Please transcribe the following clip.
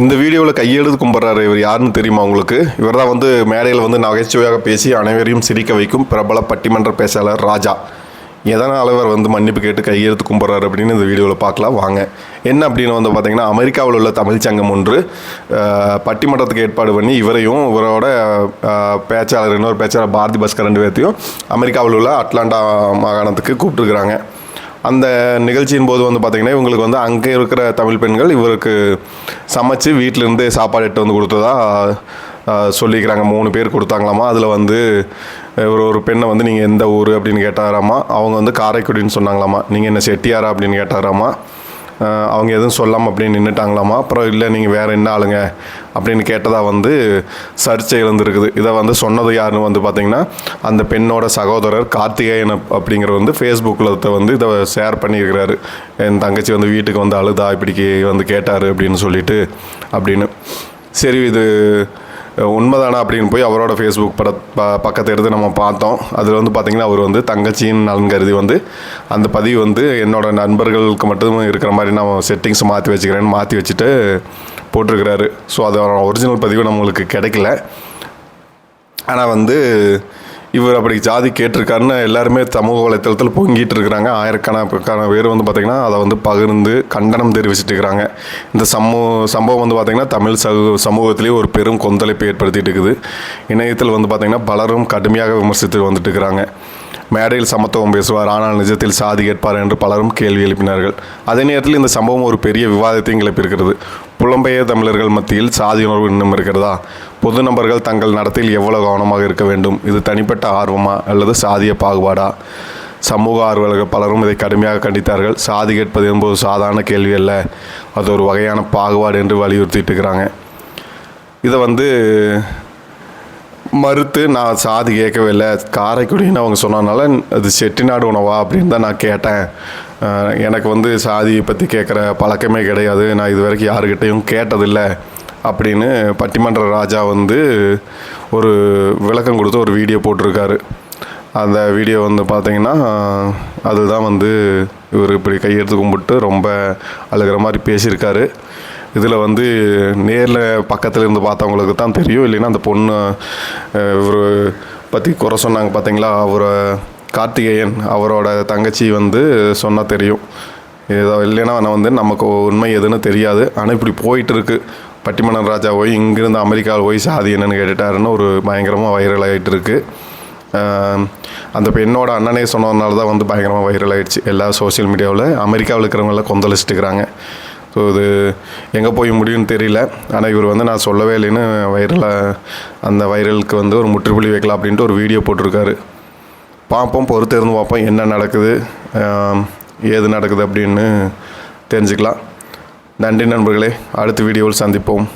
இந்த வீடியோவில் கையெழுத்து கும்பிட்றாரு இவர் யாருன்னு தெரியுமா உங்களுக்கு? இவர் தான் வந்து மேடையில் வந்து நகைச்சுவையாக பேசி அனைவரையும் சிரிக்க வைக்கும் பிரபல பட்டிமன்ற பேச்சாளர் ராஜா. எதனால் இவர் வந்து மன்னிப்பு கேட்டு கையெழுத்து கும்பிட்றாரு அப்படின்னு இந்த வீடியோவில் பார்க்கலாம். வாங்க. என்ன அப்படின்னு வந்து பார்த்தீங்கன்னா அமெரிக்காவில் உள்ள தமிழ் சங்கம் ஒன்று பட்டிமன்றத்துக்கு ஏற்பாடு பண்ணி இவரையும் இவரோட பேச்சாளர் இன்னொரு பேச்சாளர் பாரதி பாஸ்கர் ரெண்டு பேர்த்தையும் அமெரிக்காவில் உள்ள அட்லாண்டா மாகாணத்துக்கு கூப்பிட்டுருக்குறாங்க. அந்த நிகழ்ச்சியின் போது வந்து பார்த்திங்கன்னா இவங்களுக்கு வந்து அங்கே இருக்கிற தமிழ் பெண்கள் இவருக்கு சமைச்சு வீட்டிலேருந்து சாப்பாடு எட்டு வந்து கொடுத்ததா சொல்லிக்கிறாங்க. மூணு பேர் கொடுத்தாங்களாமா? அதில் வந்து ஒரு ஒரு பெண்ணை வந்து நீங்கள் எந்த ஊர்? அப்படின்னு கேட்டாராமா? அவங்க வந்து காரைக்குடின்னு சொன்னாங்களாமா. நீங்கள் என்ன செட்டியாரா? அப்படின்னு கேட்டாராமா? அவங்க எதுவும் சொல்லாமல் அப்படின்னு நின்றுட்டாங்களாமா அப்புறம் இல்லை நீங்கள் வேறு என்ன ஆளுங்க? அப்படின்னு கேட்டதாக வந்து சர்ச்சை இருந்திருக்குது இதை வந்து சொன்னது யாருன்னு வந்து பார்த்தீங்கன்னா அந்த பெண்ணோட சகோதரர் கார்த்திகேயன் அப்படிங்கிற வந்து ஃபேஸ்புக்கில் வந்து இதை ஷேர் பண்ணியிருக்கிறாரு. என் தங்கச்சி வந்து வீட்டுக்கு வந்து அழுதா இப்படிக்கு வந்து கேட்டார் அப்படின்னு சொல்லிட்டு அப்படின்னு. சரி இது உண்மைதானா அப்படின்னு போய் அவரோட ஃபேஸ்புக் பட ப பக்கத்தை எடுத்து நம்ம பார்த்தோம். அதில் வந்து பார்த்திங்கன்னா அவர் வந்து தங்கச்சியின் நலன் கருதி வந்து அந்த பதிவு வந்து என்னோட நண்பர்களுக்கு மட்டும் இருக்கிற மாதிரி நான் செட்டிங்ஸ் மாற்றி வச்சுக்கிறேன்னு மாற்றி வச்சுட்டு போட்டிருக்கிறாரு. ஸோ அதோட ஒரிஜினல் பதிவு நம்மளுக்கு கிடைக்கல. ஆனால் வந்து இவர் அப்படி ஜாதி கேட்டிருக்காருன்னு எல்லாருமே சமூக வலைத்தளத்தில் பொங்கிட்டு இருக்கிறாங்க. ஆயிரக்கணக்கான பேர் வந்து பார்த்திங்கன்னா அதை வந்து பகிர்ந்து கண்டனம் தெரிவிச்சிட்டு இருக்கிறாங்க. இந்த சமூ சம்பவம் வந்து பார்த்திங்கன்னா தமிழ் சமூ சமூகத்திலேயே ஒரு பெரும் கொந்தளிப்பை ஏற்படுத்திட்டு இருக்குது. இணையத்தில் வந்து பார்த்திங்கன்னா பலரும் கடுமையாக விமர்சித்து வந்துட்டு இருக்கிறாங்க. மேடையில் சமத்துவம் பேசுவார் ஆனால் நிஜத்தில் சாதி கேட்பார் என்று பலரும் கேள்வி எழுப்பினார்கள். அதே நேரத்தில் இந்த சம்பவம் ஒரு பெரிய விவாதத்தையும் கிளப்பியிருக்கிறது. புலம்பெயர் தமிழர்கள் மத்தியில் சாதி உணர்வு இன்னும் இருக்கிறதா? பொது நபர்கள் தங்கள் நடத்தையில் எவ்வளவு கவனமாக இருக்க வேண்டும்? இது தனிப்பட்ட ஆர்வமா அல்லது சாதிய பாகுபாடா? சமூக ஆர்வலர்கள் பலரும் இதை கடுமையாக கண்டித்தார்கள். சாதி கேட்பது என்பது சாதாரண கேள்வி அல்ல. அது ஒரு வகையான பாகுபாடு என்று வலியுறுத்திட்டு இருக்கிறாங்க. இதை வந்து மறுத்து நான் சாதி கேட்கவே இல்லை. காரைக்குடின்னு அவங்க சொன்னதுனால அது செட்டிநாடு உணவா? அப்படின்னு தான் நான் கேட்டேன். எனக்கு வந்து சாதியை பற்றி கேட்குற பழக்கமே கிடையாது. நான் இது வரைக்கும் யாருக்கிட்டையும் கேட்டதில்லை அப்படின்னு பட்டிமன்ற ராஜா வந்து ஒரு விளக்கம் கொடுத்து ஒரு வீடியோ போட்டிருக்காரு. அந்த வீடியோ வந்து பார்த்தீங்கன்னா அதுதான் வந்து இவர் இப்படி கையெடுத்து கும்பிட்டு ரொம்ப அழுகிற மாதிரி பேசியிருக்காரு. இதில் வந்து நேரில் பக்கத்தில் இருந்து பார்த்தவங்களுக்கு தான் தெரியும். இல்லைன்னா அந்த பொண்ணு இவர் பற்றி குறை சொன்னாங்க பார்த்தீங்களா? அவரை கார்த்திகேயன் அவரோட தங்கச்சி வந்து சொன்னால் தெரியும். ஏதோ இல்லைன்னா நான் வந்து நமக்கு உண்மை எதுன்னு தெரியாது. ஆனால் இப்படி போயிட்டு இருக்கு பட்டிமன்றம் ராஜா போய் இங்கிருந்து அமெரிக்காவில் போய் சாதி என்னன்னு கேட்டுட்டாருன்னு ஒரு பயங்கரமாக வைரல் ஆகிட்டு இருக்கு அந்த பெண்ணோட அண்ணனே சொன்னதுனால தான் வந்து பயங்கரமாக வைரல் ஆகிடுச்சு எல்லா சோஷியல் மீடியாவில் அமெரிக்காவில் இருக்கிறவங்களாம் கொந்தளிச்சிட்டு இருக்கிறாங்க. ஸோ இது எங்கே போய் முடியும்னு தெரியல. ஆனால் இவர் வந்து நான் சொல்லவே இல்லைன்னு வைரலாக அந்த வைரலுக்கு வந்து ஒரு முற்றுப்புள்ளி வைக்கலாம் அப்படின்ட்டு ஒரு வீடியோ போட்டிருக்காரு. பார்ப்போம் பொறுத்து இருந்து பார்ப்போம் என்ன நடக்குது ஏது நடக்குது அப்படின்னு தெரிஞ்சுக்கலாம். நன்றி நண்பர்களே அடுத்த வீடியோவில் சந்திப்போம்.